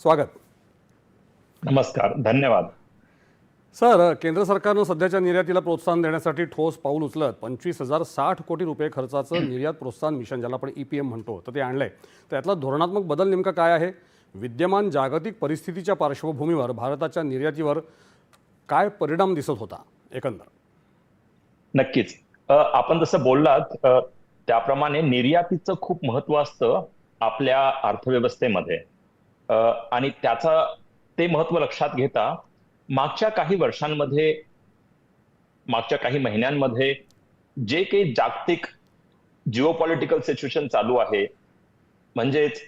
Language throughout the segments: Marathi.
स्वागत. नमस्कार धन्यवाद. सर केंद्र सरकारनं सध्याच्या निर्यातीला प्रोत्साहन देण्यासाठी ठोस पाऊल उचलत पंचवीस हजार साठ कोटी रुपये खर्चाचं निर्यात प्रोत्साहन मिशन ज्याला आपण ई पी एम म्हणतो तर ते आणलंय. तर यातला धोरणात्मक बदल नेमका काय आहे? विद्यमान जागतिक परिस्थितीच्या पार्श्वभूमीवर भारताच्या निर्यातीवर काय परिणाम दिसत होता? एकंदर. नक्कीच. आपण जसं बोललात त्याप्रमाणे निर्यातीचं खूप महत्त्व असतं आपल्या अर्थव्यवस्थेमध्ये. आणि त्याचा ते महत्त्व लक्षात घेता मागच्या काही वर्षांमध्ये मागच्या काही महिन्यांमध्ये जे काही जागतिक जिओपॉलिटिकल सिच्युएशन चालू आहे म्हणजेच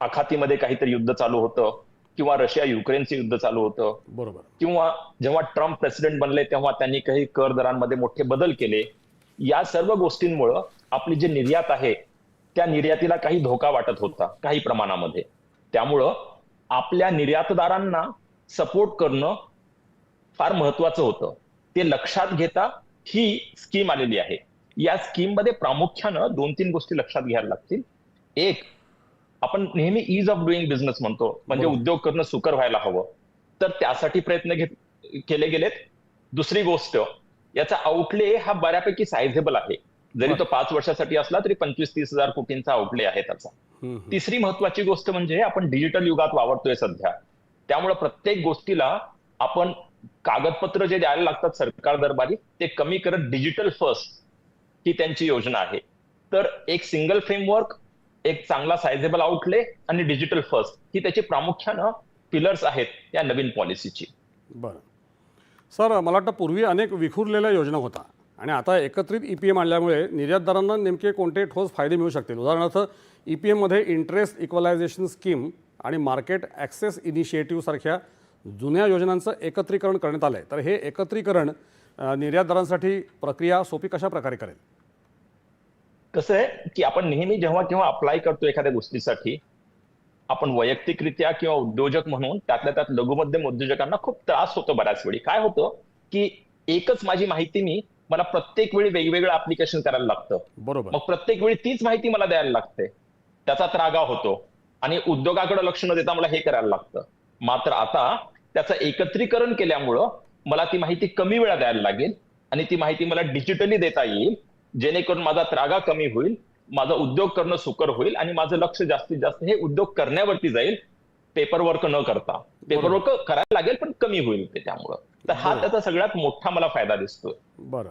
आखातीमध्ये काहीतरी युद्ध चालू होतं किंवा रशिया युक्रेनचं युद्ध चालू होतं बरोबर. किंवा जेव्हा ट्रम्प प्रेसिडेंट बनले तेव्हा त्यांनी काही कर दरांमध्ये मोठे बदल केले या सर्व गोष्टींमुळं आपली जी निर्यात आहे त्या निर्यातीला काही धोका वाटत होता काही प्रमाणामध्ये. त्यामुळं आपल्या निर्यातदारांना सपोर्ट करणं फार महत्वाचं होतं. ते लक्षात घेता ही स्कीम आलेली आहे. या स्कीममध्ये प्रामुख्यानं दोन तीन गोष्टी लक्षात घ्यायला लागतील. एक आपण नेहमी इज ऑफ डुईंग बिझनेस म्हणतो म्हणजे. उद्योग करणं सुकर व्हायला हवं. तर त्यासाठी प्रयत्न घेत केले गेलेत. दुसरी गोष्ट याचा आउटले हा बऱ्यापैकी सायझेबल आहे. जरी तो पाच वर्षासाठी असला तरी पंचवीस तीस हजार कोटींचा आउटले आहे त्याचा. तिसरी महत्वाची गोष्ट म्हणजे आपण डिजिटल युगात वावरतोय सध्या. त्यामुळे प्रत्येक गोष्टीला आपण कागदपत्र जे द्यायला लागतात सरकार दरबारी ते कमी करत डिजिटल फर्स्ट ही त्यांची योजना आहे. तर एक सिंगल फ्रेमवर्क एक चांगला सायझेबल आउटले आणि डिजिटल फर्स्ट ही त्याची प्रामुख्यानं पिलर्स आहेत या नवीन पॉलिसीची बरं. सर मला वाटतं पूर्वी अनेक विखुरलेल्या योजना होता आणि आता एकत्रित ई पी एम आणल्यामुळे निर्यातदारांना नेमके कोणते ठोस फायदे मिळू शकतील? उदाहरणार्थ ई पी एममध्ये इंटरेस्ट इक्वलायझेशन स्कीम आणि मार्केट ॲक्सेस इनिशिएटिव्ह सारख्या जुन्या योजनांचं एकत्रीकरण करण्यात आलं आहे तर हे एकत्रीकरण निर्यातदारांसाठी प्रक्रिया सोपी कशा प्रकारे करेल? कसं आहे की आपण नेहमी जेव्हा केव्हा अप्लाय करतो एखाद्या गोष्टीसाठी आपण वैयक्तिकरित्या किंवा उद्योजक म्हणून त्यातल्या त्यात लघु मध्यम उद्योजकांना खूप त्रास होतो बऱ्याच वेळी. काय होतं की एकच माझी माहिती मी मला प्रत्येक वेळी वेगवेगळं ऍप्लिकेशन करायला लागतं. बरोबर. मग प्रत्येक वेळी तीच माहिती मला द्यायला लागते. त्याचा त्रागा होतो. आणि उद्योगाकडे लक्ष न देता मला हे करायला लागतं. मात्र आता त्याचं एकत्रीकरण केल्यामुळं मला ती माहिती कमी वेळा द्यायला लागेल आणि ती माहिती मला डिजिटली देता येईल. जेणेकरून माझा त्रागा कमी होईल माझा उद्योग करणं सुकर होईल आणि माझं लक्ष जास्तीत जास्त हे उद्योग करण्यावरती जाईल. पेपर वर्क न करता. पेपर वर्क करायला लागेल पण कमी होईल ते त्यामुळं. तर हा. त्याचा सगळ्यात मोठा मला फायदा दिसतोय बरं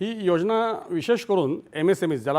ही योजना विशेष करून एम एस एम ज्याला आपण